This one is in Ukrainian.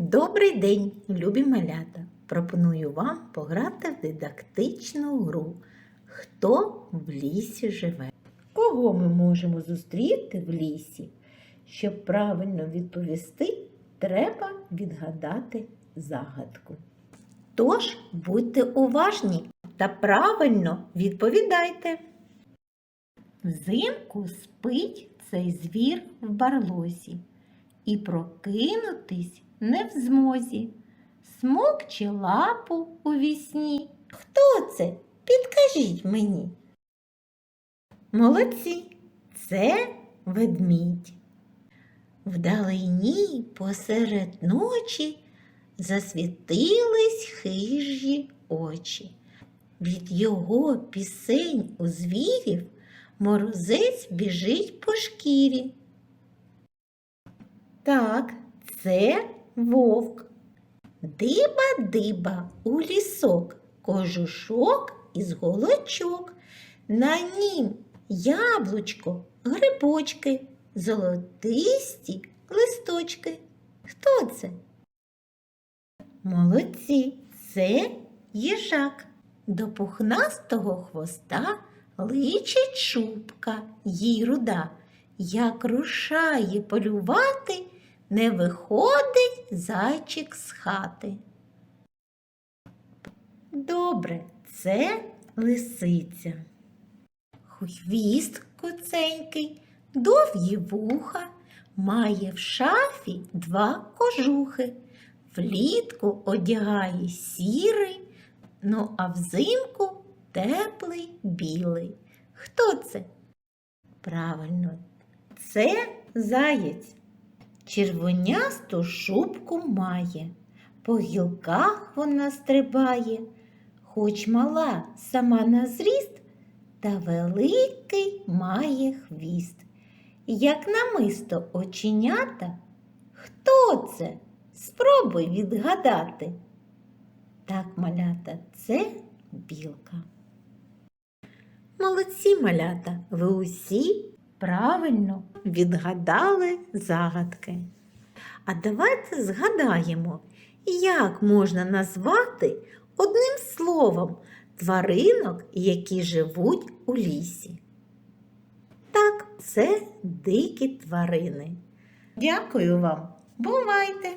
Добрий день, любі малята! Пропоную вам пограти в дидактичну гру. Хто в лісі живе? Кого ми можемо зустріти в лісі? Щоб правильно відповісти, треба відгадати загадку. Тож будьте уважні та правильно відповідайте. Взимку спить цей звір в барлозі і прокинутись не в змозі. Смокче лапу у вісні. Хто це? Підкажіть мені. Молодці, це ведмідь. Вдалині посеред ночі засвітились хижі очі. Від його пісень у звірів морозець біжить по шкірі. Так, це вовк. Диба-диба у лісок, кожушок із голочок. На нім яблучко, грибочки, золотисті листочки. Хто це? Молодці, це їжак. До пухнастого хвоста личить шубка, їй руда. Як рушає полювати, не виходить зайчик з хати. Добре, це лисиця. Хвіст куценький, довгі вуха, має в шафі два кожухи. Влітку одягає сірий, ну а взимку теплий білий. Хто це? Правильно, це заєць. Червонясту шубку має, по гілках вона стрибає, хоч мала сама на зріст, та великий має хвіст. Як намисто оченята, хто це? Спробуй відгадати. Так, малята, це білка. Молодці малята, ви усі правильно відгадали загадки. А давайте згадаємо, як можна назвати одним словом тваринок, які живуть у лісі. Так, це дикі тварини. Дякую вам. Бувайте!